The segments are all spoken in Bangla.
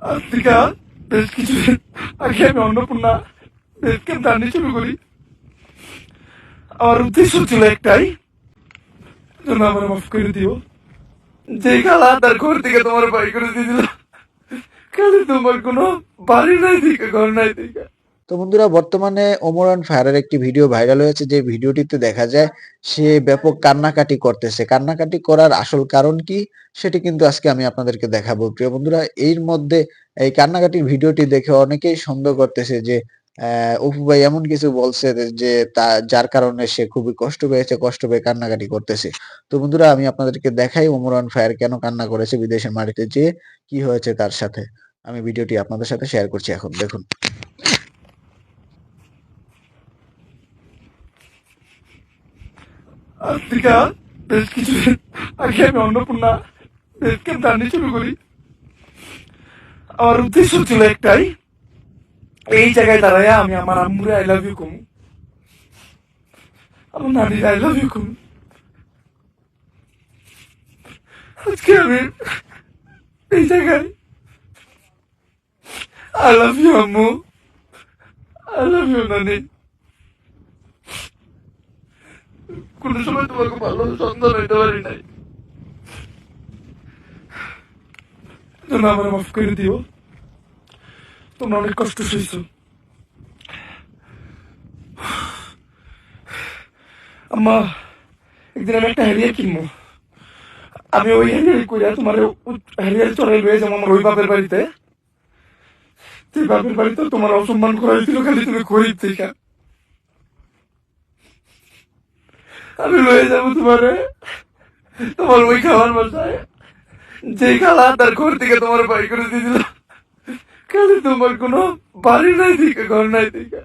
আফ্রিকা বেশ কিছু আগে আমি অন্নপূর্ণা বেশ ক্যাম্প জার্নি শুরু করি। আমার উদ্দেশ্য ছিল একটাই। জন্য আমার মাফ করে দিও। যে খালা তার ঘর থেকে তোমার বাড়ি করে দিয়েছিল, খালি তোমার কোনো বাড়ি নাই দিকে, ঘর নাই দিকে। তো বন্ধুরা, বর্তমানে ওমরান ফায়ারের একটি ভিডিও ভাইরাল হয়েছে। যে ভিডিওটিতে দেখা যায়, সে ব্যাপক কান্নাকাটি করতেছে। কান্নাকাটি করার আসল কারণ কি, সেটি কিন্তু আজকে আমি আপনাদেরকে দেখাবো। প্রিয় বন্ধুরা, এর মধ্যে এই কান্নাকাটির ভিডিওটি দেখে অনেকেই সন্দেহ করতেছে যে অপু ভাই এমন কিছু বলছে যে, তা, যার কারণে সে খুবই কষ্ট পেয়েছে, কষ্ট পেয়ে কান্নাকাটি করতেছে। তো বন্ধুরা, আমি আপনাদেরকে দেখাই ওমরান ফায়ার কেন কান্না করেছে বিদেশের মাটিতে, যে কি হয়েছে তার সাথে। আমি ভিডিওটি আপনাদের সাথে শেয়ার করছি এখন। দেখুন। আফ্রিকা বেশ কিছু আগে আমি অন্নপূর্ণা ক্যাম্প জার্নি শুরু করি। আমার উদ্দেশ্য ছিল একটাই, এই জায়গায় দাঁড়ায় আমি আমার আম্মুরে আই লাভ ইউ কমু। আমার নানির আই লাভ ইউ কমু। আজকে আমি এই জায়গায় আই লাভ ইউ আম্মু। আই লাভ ইউ নানি। কোন সময় তোমাকে ভালো সন্তান হইতে পারি নাই আমার মাফ করে দিও তোমরা অনেক কষ্ট সইছ আম্মা একদিন আমি একটা হ্যারিয়ার কিনবো আমি ওই হ্যারিয়ার কইরা তোমার হ্যারিয়ার চড়াই লয়ে যাব আমার ওই বাপের বাড়িতে সেই বাপের বাড়িতে তোমার অসম্মান করা হয়েছিল খালি তুমি গরিব থেকে আমি লয়ে যাব তোমারে তোমার ওই খাবার বাসায় যে খালা তার ঘর থেকে তোমার বাই করে দিয়েছিল খালি তোমার কোনো বাড়ি নাই দিকে ঘর নাই দিকে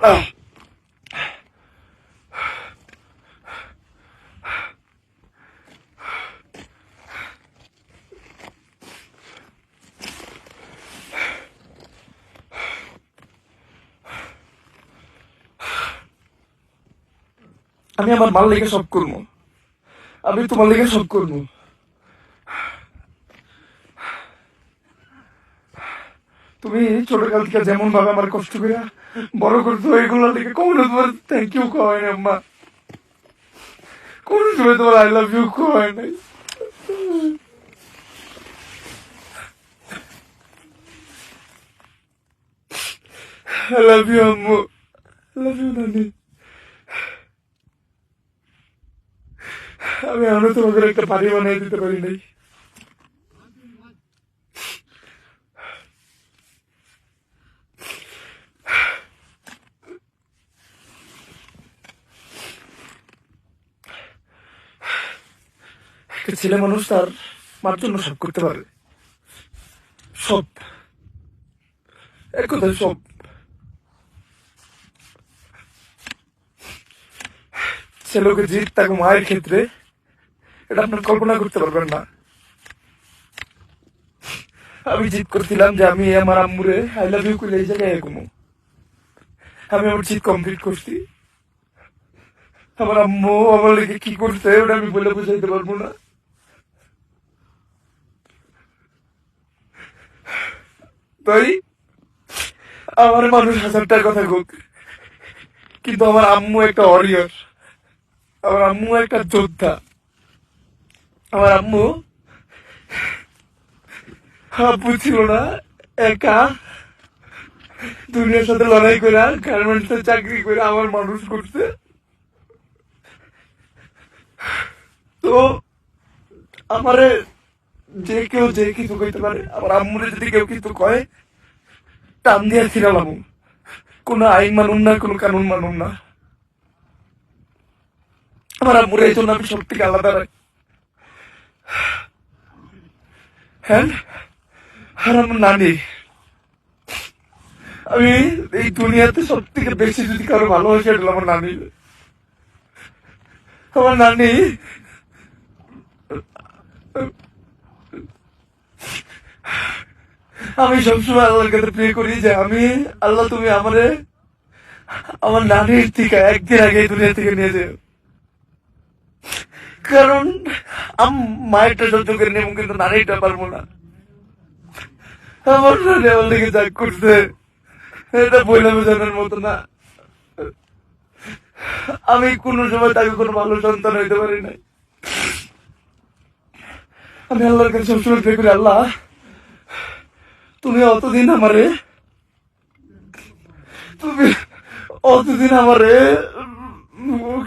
আহ আমি আমার মাল লেগে সব করব। আমি তোমার লেগে সব করব। তুমি ছোটকাল থেকে যেমন ভাবে আমার কষ্ট করে বড় করতো এগুলো দেখে কোনো তোমার থ্যাংক ইউ কয় না আম্মা। কোনো সময় তোমার আই লাভ ইউ কয় নাই। আই লাভ ইউ আম্মু। লাভ ইউ নানি। আমি এখনও তোমাকে একটা বাড়ি বানিয়ে দিতে পারি নাই। ছেলে মানুষ তার মার জন্য সব করতে পারে। সব। এক কথায় সব। ছেলেকে জিত তাকে মায়ের ক্ষেত্রে এটা আপনার কল্পনা করতে পারবেন না। আমি জিত করছিলাম যে আমি আমার আম্মুরে আই লাভ ইউ করে এই জায়গায় ঘুমো। আমি আমার জিত কমপ্লিট করছি। আমার আম্মু আমার লেগে কি করছে ওটা আমি বলে বুঝাইতে পারব না। তাই আমার মানুষ হাজারটার কথা হোক কিন্তু আমার আম্মু একটা অরিয়র আমার আম্মু একটা যোদ্ধা। আমার আম্মু, আব্বু ছিল না, একা। দুনিয়ার সাথে লড়াই করে গার্মেন্টস এর চাকরি করে আমার মানুষ করছে। তো আমারে যে কেউ যে কিছু কইতে পারে, আমার আম্মুরে যদি কেউ কিছু কয়, টান দিয়ে ছিলাম কোনো আইন মানুন না, কোনো কানুন মানুন না। আমার আম্মুরে এই জন্য আমি সব থেকে আলাদা রাখি। আর আমার নানি। আমি এই দুনিয়াতে সব থেকে বেশি যদি কারও ভালোবাসি, এটা আমার নানি। আমার নানি আমি সবসময় আল্লাহর কাছে প্রে করি যে, আমি, আল্লাহ, তুমি আমারে, আমার নানির থেকে একদিন আগে এই দুনিয়া থেকে নিয়ে যাও। কারণ মায়েরটা সহ্য করে কিন্তু পারব না আমার আমার লেগে যা করছে এটা মতো না আমি সময় তাকে কোনো ভালো সন্তান হইতে পারি নাই আমি আল্লাহর কাছে সবসময় করি আল্লাহ তুমি অতদিন আমারে তুমি অতদিন আমারে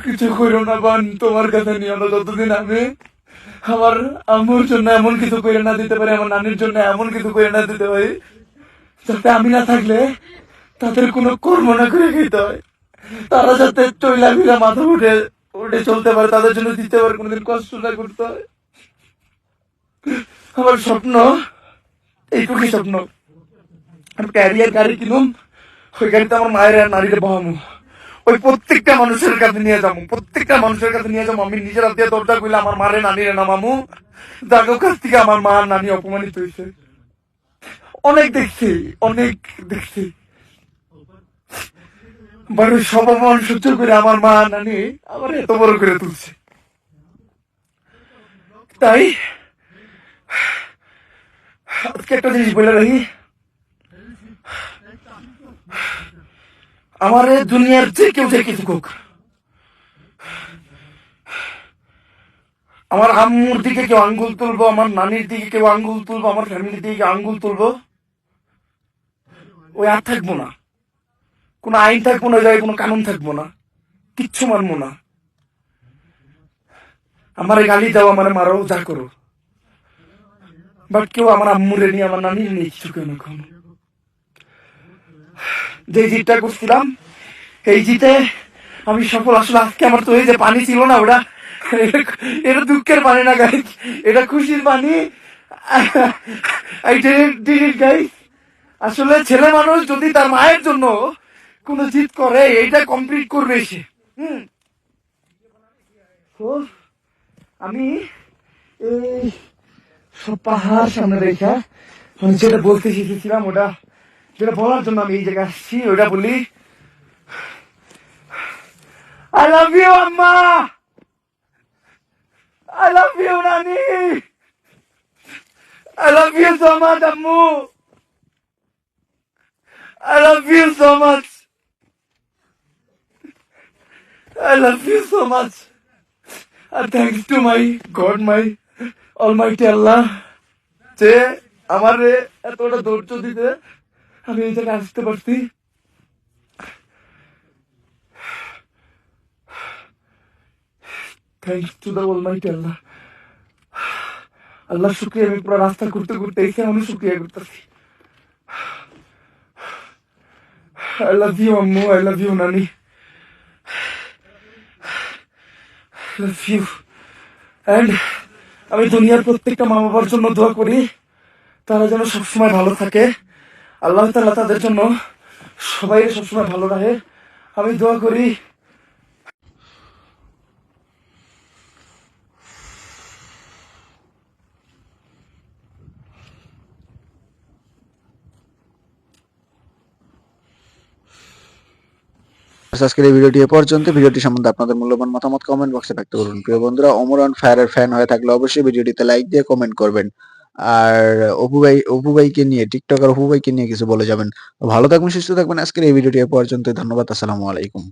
কিছু করো না বান, তোমার কাছে নিও না যতদিন আমি, আমার আম্মুর জন্য এমন কিছু করে না দিতে পারি, আমার নানির জন্য এমন কিছু করে না দিতে পারি, যাতে আমি না থাকলে তাদের কোনো কর্ম না করে খেতে হয়। তারা যাতে চইলা ফিরা মাথা উঠে উঠে চলতে পারে, তাদের জন্য দিতে পারে, কোনোদিন কষ্ট না করতে হয়। আমার স্বপ্ন, এইটুকুই স্বপ্ন। আমি ক্যারিয়ার গাড়ি কিনুম, ওই গাড়িতে আমার মায়ের আর নারীরে বহামু। ওই প্রত্যেকটা মানুষের কাছে নিয়ে যাব, প্রত্যেকটা মানুষের কাছে নিয়ে যাব। আমি নিজের হাতে দরজা কইলে আমার মারে নানিরে নামামু যার কাছ থেকে আমার মা নানি অপমানিত হয়েছে। অনেক দেখছি অনেক দেখছি। বাড়ির সব অপমান সহ্য করে আমার মা নানি আমার এত বড় করে তুলছে। তাই, আজকে একটা জিনিস বলে রাখি। আমার দুনিয়ার যে কেউ কিছু হোক আমার আম্মুর দিকে কেউ আঙ্গুল তুলবো, আমার নানির দিকে কেউ আঙ্গুল তুলবো, আমার ফ্যামিলির দিকে আঙ্গুল তুলবো, ওই আর থাকব না। কোনো আইন থাকব না জায়গায় কোনো কানুন থাকব না। কিচ্ছু মানবো না। আমার গালি দাও, আমার মারো, যা করো। বাট কেউ আমার আম্মুরে নিয়ে, আমার নানির নিয়ে কিছু কেউ না কখনো। যে জিতটা করছিলাম, এই জিতে আমি সফল আসলে আজকে আমার তো এই যে পানি ছিল না ওটা, এটা- দুঃখের পানি না গাই এটা খুশির পানি। Did আসলে ছেলে মানুষ যদি তার মায়ের জন্য কোনো জিত করে, এইটা কমপ্লিট করবে সে। হুম। আমি এই সব পাহাড় সামনে রেখা যেটা বলতে শিখেছিলাম ওটা যেটা বলার জন্য আমি এই জায়গায় আসছি ওটা বলি। আই লাভ ইউ আম্মা! I love you I love you so much আম্মু! I love you so much I love you so much R thanks to my God my almighty Allah যে আমার এতটা ধৈর্য দিতে আমি এই জায়গায় আসতে পারছি thanks to the almighty Allah Allah শুক্রিয়া আমি পুরো রাস্তা ঘুরতে ঘুরতে এসে আমি শুক্রিয়া করতেছি আই লাভ ইউ আম্মু আই লাভ ইউ নানি লাভ ইউ অ্যান্ড আমি দুনিয়ার প্রত্যেকটা মা বাবার জন্য দোয়া করি, তারা যেন সবসময় ভালো থাকে। আল্লাহ তাআলা তাদের জন্য সবাই সবসময় ভালো রাখে। আমি দোয়া করি। আজকের এই ভিডিওটি এ পর্যন্ত। ভিডিওটি সম্বন্ধে আপনাদের মূল্যবান মতামত কমেন্ট বক্সে ব্যক্ত করুন। প্রিয় বন্ধুরা অমরান ফায়ারের ফ্যান হয়ে থাকলে অবশ্যই ভিডিওটিতে লাইক দিয়ে কমেন্ট করবেন। আর অপু ভাই, অপু ভাইকে নিয়ে, টিকটকার অপু ভাইকে নিয়ে কিছু বলে যাবেন। ভালো থাকবেন, সুস্থ থাকবেন। আজকের এই ভিডিওটি পর্যন্ত ধন্যবাদ, আসসালামু আলাইকুম।